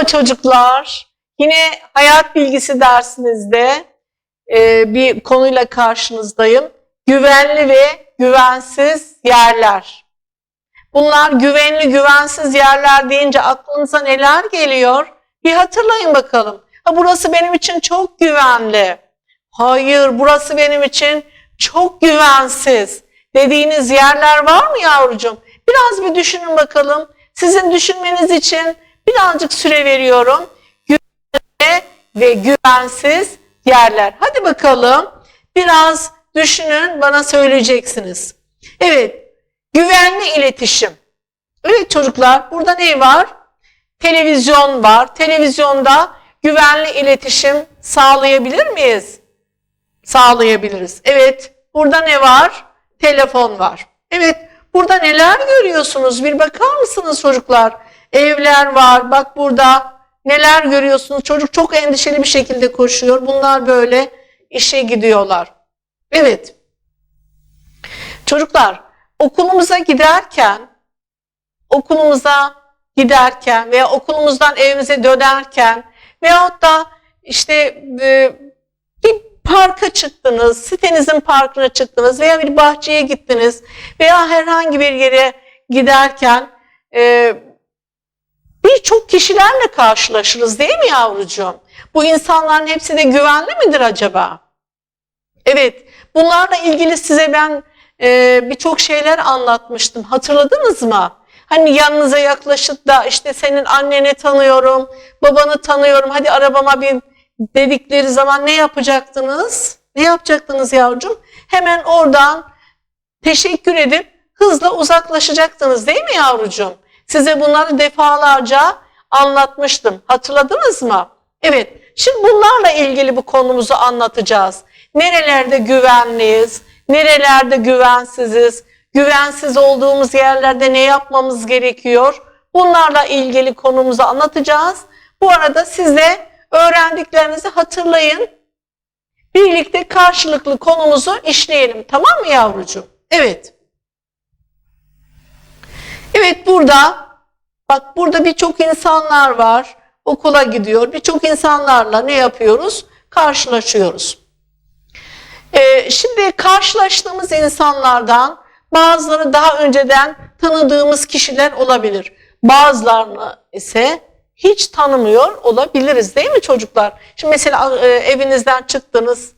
Merhaba çocuklar. Yine hayat bilgisi dersinizde e, bir konuyla karşınızdayım. Güvenli ve güvensiz yerler. Bunlar güvenli güvensiz yerler deyince aklınıza neler geliyor? Bir hatırlayın bakalım. Ha burası benim için çok güvenli. Hayır burası benim için çok güvensiz dediğiniz yerler var mı yavrucuğum? Biraz bir düşünün bakalım. Sizin düşünmeniz için birazcık süre veriyorum. Güvenli ve güvensiz yerler. Hadi bakalım biraz düşünün bana söyleyeceksiniz. Evet güvenli iletişim. Evet çocuklar burada ne var? Televizyon var. Televizyonda güvenli iletişim sağlayabilir miyiz? Sağlayabiliriz. Evet burada ne var? Telefon var. Evet burada neler görüyorsunuz? Bir bakar mısınız çocuklar? Evler var. Bak burada neler görüyorsunuz? Çocuk çok endişeli bir şekilde koşuyor. Bunlar böyle işe gidiyorlar. Evet. Çocuklar okulumuza giderken okulumuza giderken veya okulumuzdan evimize dönerken veyahut da işte e, bir parka çıktınız, sitenizin parkına çıktınız veya bir bahçeye gittiniz veya herhangi bir yere giderken e, birçok kişilerle karşılaşırız değil mi yavrucuğum? Bu insanların hepsi de güvenli midir acaba? Evet, bunlarla ilgili size ben e, birçok şeyler anlatmıştım. Hatırladınız mı? Hani yanınıza yaklaşıp da işte senin anneni tanıyorum, babanı tanıyorum, hadi arabama bin dedikleri zaman ne yapacaktınız? Ne yapacaktınız yavrucuğum? Hemen oradan teşekkür edip hızla uzaklaşacaktınız değil mi yavrucuğum? Size bunları defalarca anlatmıştım. Hatırladınız mı? Evet. Şimdi bunlarla ilgili bu konumuzu anlatacağız. Nerelerde güvenliyiz? Nerelerde güvensiziz? Güvensiz olduğumuz yerlerde ne yapmamız gerekiyor? Bunlarla ilgili konumuzu anlatacağız. Bu arada siz de öğrendiklerinizi hatırlayın. Birlikte karşılıklı konumuzu işleyelim. Tamam mı yavrucuğum? Evet. Evet burada bak burada birçok insanlar var. Okula gidiyor. Birçok insanlarla ne yapıyoruz? Karşılaşıyoruz. Ee, şimdi karşılaştığımız insanlardan bazıları daha önceden tanıdığımız kişiler olabilir. Bazılarını ise hiç tanımıyor olabiliriz değil mi çocuklar? Şimdi mesela e, evinizden çıktınız,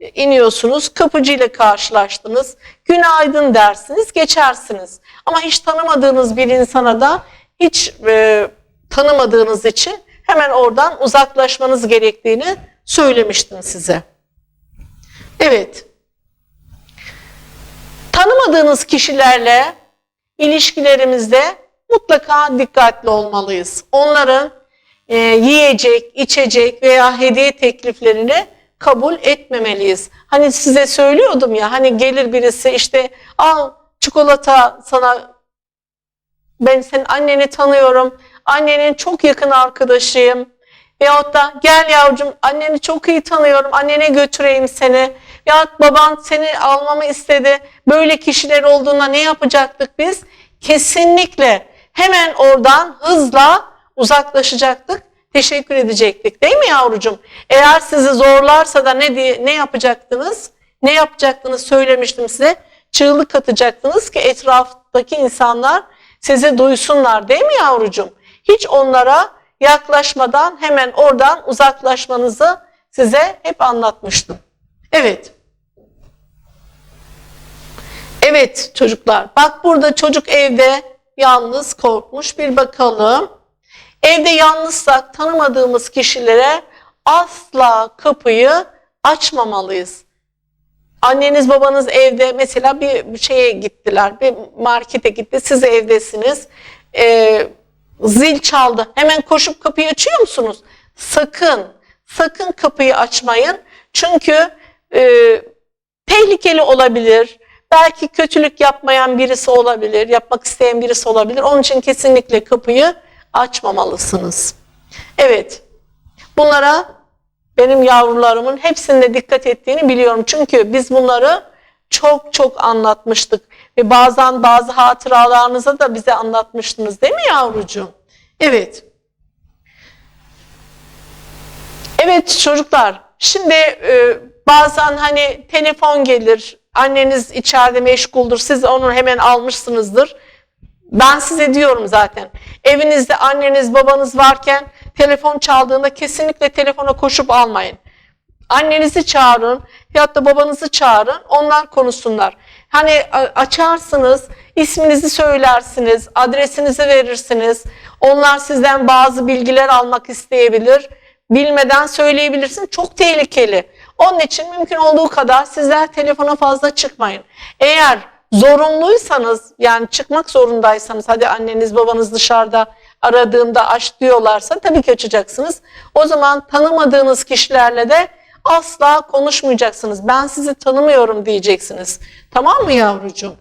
iniyorsunuz, kapıcı ile karşılaştınız, günaydın dersiniz, geçersiniz. Ama hiç tanımadığınız bir insana da hiç e, tanımadığınız için hemen oradan uzaklaşmanız gerektiğini söylemiştim size. Evet. Tanımadığınız kişilerle ilişkilerimizde mutlaka dikkatli olmalıyız. Onların e, yiyecek, içecek veya hediye tekliflerini kabul etmemeliyiz. Hani size söylüyordum ya hani gelir birisi işte al çikolata sana ben senin anneni tanıyorum. Annenin çok yakın arkadaşıyım. Veyahut da gel yavrucuğum anneni çok iyi tanıyorum. Annene götüreyim seni. Veyahut baban seni almamı istedi. Böyle kişiler olduğunda ne yapacaktık biz? Kesinlikle hemen oradan hızla uzaklaşacaktık. Teşekkür edecektik değil mi yavrucuğum? Eğer sizi zorlarsa da ne diye, ne yapacaktınız? Ne yapacaktınız söylemiştim size. Çığlık atacaktınız ki etraftaki insanlar sizi duysunlar değil mi yavrucuğum? Hiç onlara yaklaşmadan hemen oradan uzaklaşmanızı size hep anlatmıştım. Evet. Evet çocuklar bak burada çocuk evde yalnız korkmuş bir bakalım. Evde yalnızsak tanımadığımız kişilere asla kapıyı açmamalıyız. Anneniz babanız evde mesela bir şeye gittiler, bir markete gitti, siz evdesiniz. Ee, zil çaldı. Hemen koşup kapıyı açıyor musunuz? Sakın, sakın kapıyı açmayın. Çünkü e, tehlikeli olabilir. Belki kötülük yapmayan birisi olabilir, yapmak isteyen birisi olabilir. Onun için kesinlikle kapıyı açmamalısınız. Evet, bunlara benim yavrularımın hepsinde dikkat ettiğini biliyorum. Çünkü biz bunları çok çok anlatmıştık. Ve bazen bazı hatıralarınıza da bize anlatmıştınız değil mi yavrucuğum? Evet. Evet çocuklar, şimdi e, bazen hani telefon gelir, anneniz içeride meşguldür, siz onu hemen almışsınızdır. Ben size diyorum zaten, evinizde anneniz babanız varken telefon çaldığında kesinlikle telefona koşup almayın. Annenizi çağırın ya da babanızı çağırın, onlar konuşsunlar. Hani açarsınız, isminizi söylersiniz, adresinizi verirsiniz. Onlar sizden bazı bilgiler almak isteyebilir. Bilmeden söyleyebilirsin. Çok tehlikeli. Onun için mümkün olduğu kadar sizler telefona fazla çıkmayın. Eğer zorunluysanız yani çıkmak zorundaysanız hadi anneniz babanız dışarıda aradığında aç diyorlarsa tabii ki açacaksınız. O zaman tanımadığınız kişilerle de asla konuşmayacaksınız. Ben sizi tanımıyorum diyeceksiniz. Tamam mı yavrucuğum?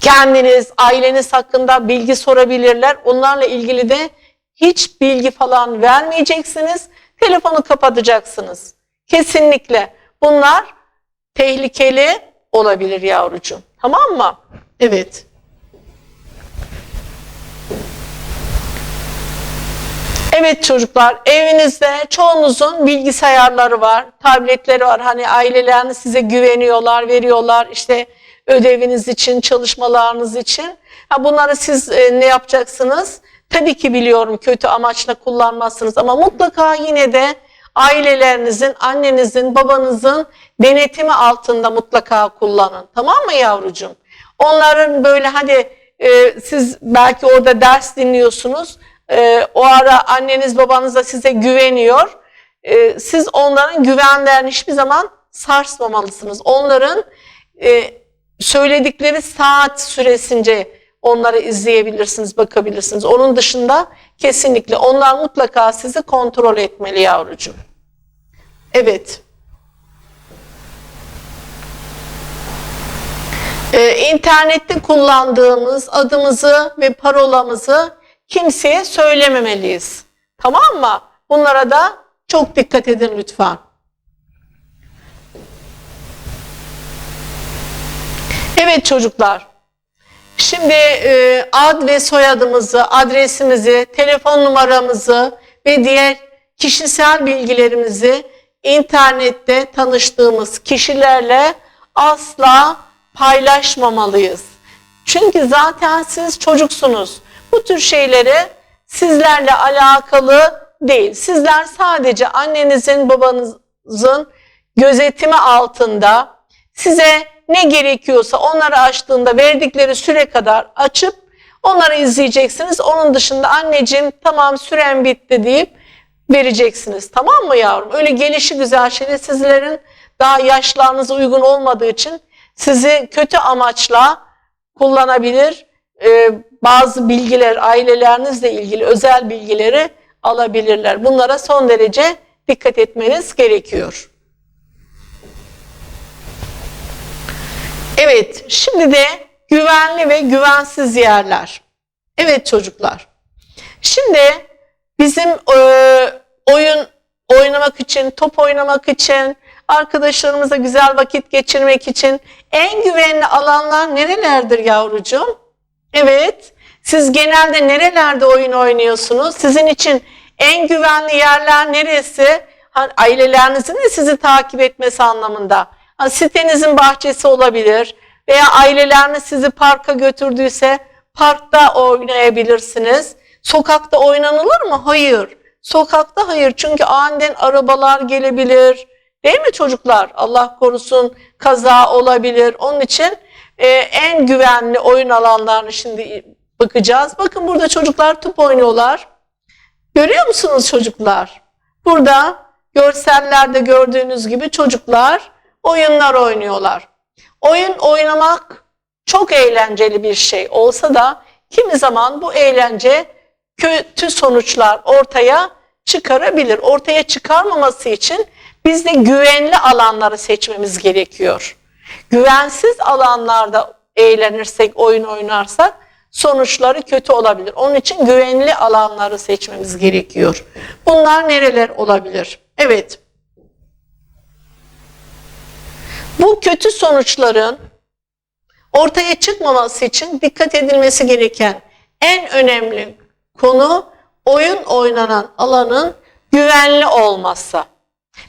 Kendiniz, aileniz hakkında bilgi sorabilirler. Onlarla ilgili de hiç bilgi falan vermeyeceksiniz. Telefonu kapatacaksınız. Kesinlikle. Bunlar tehlikeli olabilir yavrucuğum. Tamam mı? Evet. Evet çocuklar, evinizde çoğunuzun bilgisayarları var, tabletleri var. Hani aileleriniz size güveniyorlar, veriyorlar işte ödeviniz için, çalışmalarınız için. Ha bunları siz e, ne yapacaksınız? Tabii ki biliyorum kötü amaçla kullanmazsınız ama mutlaka yine de ailelerinizin, annenizin, babanızın denetimi altında mutlaka kullanın. Tamam mı yavrucuğum? Onların böyle hadi e, siz belki orada ders dinliyorsunuz. E, o ara anneniz babanız da size güveniyor. E, siz onların güvenlerini hiçbir zaman sarsmamalısınız. Onların e, söyledikleri saat süresince onları izleyebilirsiniz, bakabilirsiniz. Onun dışında kesinlikle onlar mutlaka sizi kontrol etmeli yavrucuğum. Evet. Ee, internette kullandığımız adımızı ve parolamızı kimseye söylememeliyiz. Tamam mı? Bunlara da çok dikkat edin lütfen. Evet çocuklar. Şimdi e, ad ve soyadımızı, adresimizi, telefon numaramızı ve diğer kişisel bilgilerimizi internette tanıştığımız kişilerle asla paylaşmamalıyız. Çünkü zaten siz çocuksunuz. Bu tür şeyleri sizlerle alakalı değil. Sizler sadece annenizin, babanızın gözetimi altında size ne gerekiyorsa onları açtığında verdikleri süre kadar açıp onları izleyeceksiniz. Onun dışında anneciğim tamam süren bitti deyip vereceksiniz. Tamam mı yavrum? Öyle gelişi güzel şeyler sizlerin daha yaşlarınıza uygun olmadığı için sizi kötü amaçla kullanabilir. Ee, bazı bilgiler ailelerinizle ilgili özel bilgileri alabilirler. Bunlara son derece dikkat etmeniz gerekiyor. Evet, şimdi de güvenli ve güvensiz yerler. Evet çocuklar. Şimdi bizim e, oyun oynamak için, top oynamak için, arkadaşlarımızla güzel vakit geçirmek için en güvenli alanlar nerelerdir yavrucuğum? Evet, siz genelde nerelerde oyun oynuyorsunuz? Sizin için en güvenli yerler neresi? Ailelerinizin de sizi takip etmesi anlamında. Sitenizin bahçesi olabilir veya aileleriniz sizi parka götürdüyse parkta oynayabilirsiniz. Sokakta oynanılır mı? Hayır. Sokakta hayır çünkü aniden arabalar gelebilir. Değil mi çocuklar? Allah korusun kaza olabilir. Onun için e, en güvenli oyun alanlarını şimdi bakacağız. Bakın burada çocuklar top oynuyorlar. Görüyor musunuz çocuklar? Burada görsellerde gördüğünüz gibi çocuklar oyunlar oynuyorlar. Oyun oynamak çok eğlenceli bir şey olsa da kimi zaman bu eğlence kötü sonuçlar ortaya çıkarabilir. Ortaya çıkarmaması için biz de güvenli alanları seçmemiz gerekiyor. Güvensiz alanlarda eğlenirsek, oyun oynarsak sonuçları kötü olabilir. Onun için güvenli alanları seçmemiz gerekiyor. Bunlar nereler olabilir? Evet. Bu kötü sonuçların ortaya çıkmaması için dikkat edilmesi gereken en önemli konu oyun oynanan alanın güvenli olması.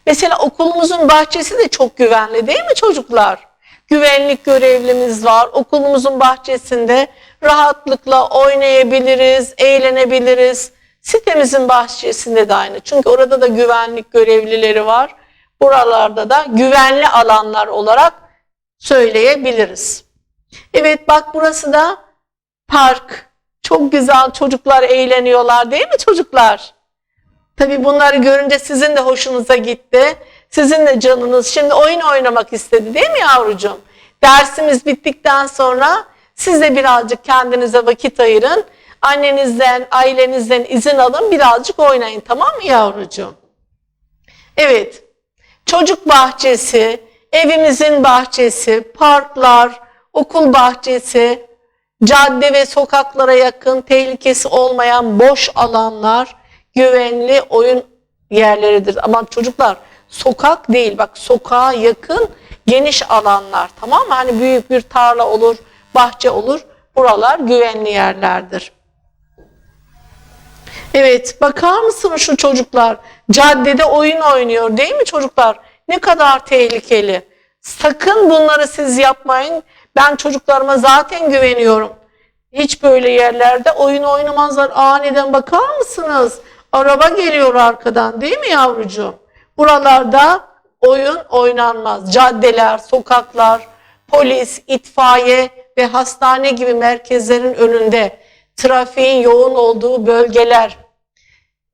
Mesela okulumuzun bahçesi de çok güvenli değil mi çocuklar? Güvenlik görevlimiz var. Okulumuzun bahçesinde rahatlıkla oynayabiliriz, eğlenebiliriz. Sitemizin bahçesinde de aynı. Çünkü orada da güvenlik görevlileri var. Buralarda da güvenli alanlar olarak söyleyebiliriz. Evet bak burası da park. Çok güzel çocuklar eğleniyorlar değil mi çocuklar? Tabii bunları görünce sizin de hoşunuza gitti. Sizin de canınız şimdi oyun oynamak istedi değil mi yavrucuğum? Dersimiz bittikten sonra siz de birazcık kendinize vakit ayırın. Annenizden, ailenizden izin alın birazcık oynayın tamam mı yavrucuğum? Evet, çocuk bahçesi, evimizin bahçesi, parklar, okul bahçesi, cadde ve sokaklara yakın, tehlikesi olmayan boş alanlar, güvenli oyun yerleridir. Ama çocuklar sokak değil bak sokağa yakın geniş alanlar tamam mı? Hani büyük bir tarla olur, bahçe olur. Buralar güvenli yerlerdir. Evet bakar mısınız şu çocuklar? Caddede oyun oynuyor değil mi çocuklar? Ne kadar tehlikeli. Sakın bunları siz yapmayın. Ben çocuklarıma zaten güveniyorum. Hiç böyle yerlerde oyun oynamazlar. Aniden bakar mısınız? Araba geliyor arkadan değil mi yavrucuğum? Buralarda oyun oynanmaz. Caddeler, sokaklar, polis, itfaiye ve hastane gibi merkezlerin önünde trafiğin yoğun olduğu bölgeler,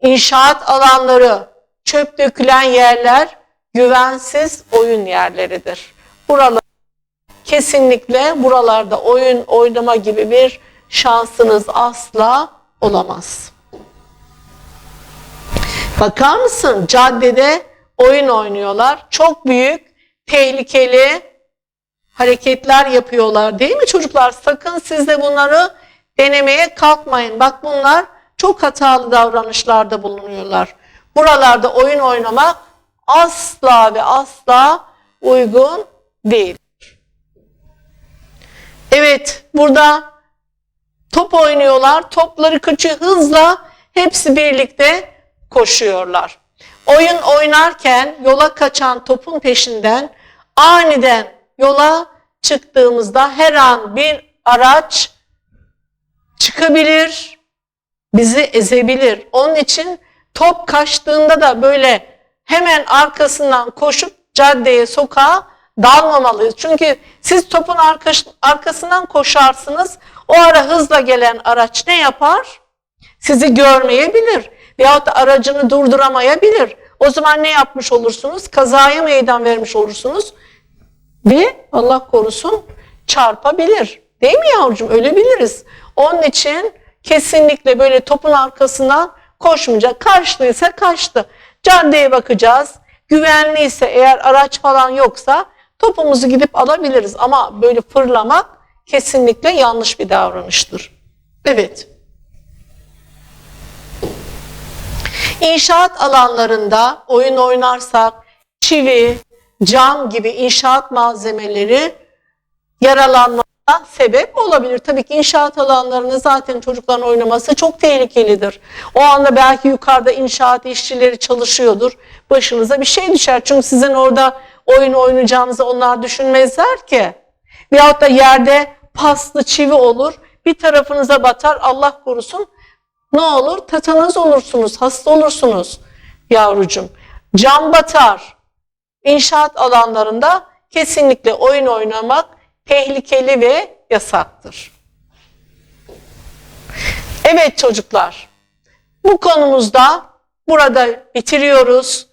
inşaat alanları, çöp dökülen yerler güvensiz oyun yerleridir. Buralar kesinlikle buralarda oyun oynama gibi bir şansınız asla olamaz. Bakar mısın? Caddede oyun oynuyorlar. Çok büyük, tehlikeli hareketler yapıyorlar değil mi çocuklar? Sakın siz de bunları denemeye kalkmayın. Bak bunlar çok hatalı davranışlarda bulunuyorlar. Buralarda oyun oynamak asla ve asla uygun değil. Evet, burada top oynuyorlar. Topları kıçı hızla hepsi birlikte koşuyorlar. Oyun oynarken yola kaçan topun peşinden aniden yola çıktığımızda her an bir araç çıkabilir, bizi ezebilir. Onun için top kaçtığında da böyle hemen arkasından koşup caddeye, sokağa dalmamalıyız. Çünkü siz topun arkasından koşarsınız. O ara hızla gelen araç ne yapar? Sizi görmeyebilir veyahut da aracını durduramayabilir. O zaman ne yapmış olursunuz? Kazaya meydan vermiş olursunuz ve Allah korusun çarpabilir. Değil mi yavrucuğum? Ölebiliriz. Onun için kesinlikle böyle topun arkasından koşmayacak. Kaçtıysa kaçtı. Caddeye bakacağız. Güvenliyse eğer araç falan yoksa topumuzu gidip alabiliriz. Ama böyle fırlamak kesinlikle yanlış bir davranıştır. Evet. İnşaat alanlarında oyun oynarsak çivi, cam gibi inşaat malzemeleri yaralanmaya sebep olabilir. Tabii ki inşaat alanlarında zaten çocukların oynaması çok tehlikelidir. O anda belki yukarıda inşaat işçileri çalışıyordur. Başınıza bir şey düşer. Çünkü sizin orada oyun oynayacağınızı onlar düşünmezler ki. Veyahut da yerde paslı çivi olur. Bir tarafınıza batar Allah korusun ne olur? Tatanız olursunuz, hasta olursunuz yavrucum. Cam batar. İnşaat alanlarında kesinlikle oyun oynamak tehlikeli ve yasaktır. Evet çocuklar, bu konumuzda burada bitiriyoruz.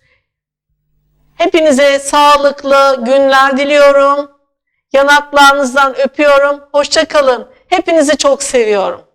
Hepinize sağlıklı günler diliyorum. Yanaklarınızdan öpüyorum. Hoşçakalın. Hepinizi çok seviyorum.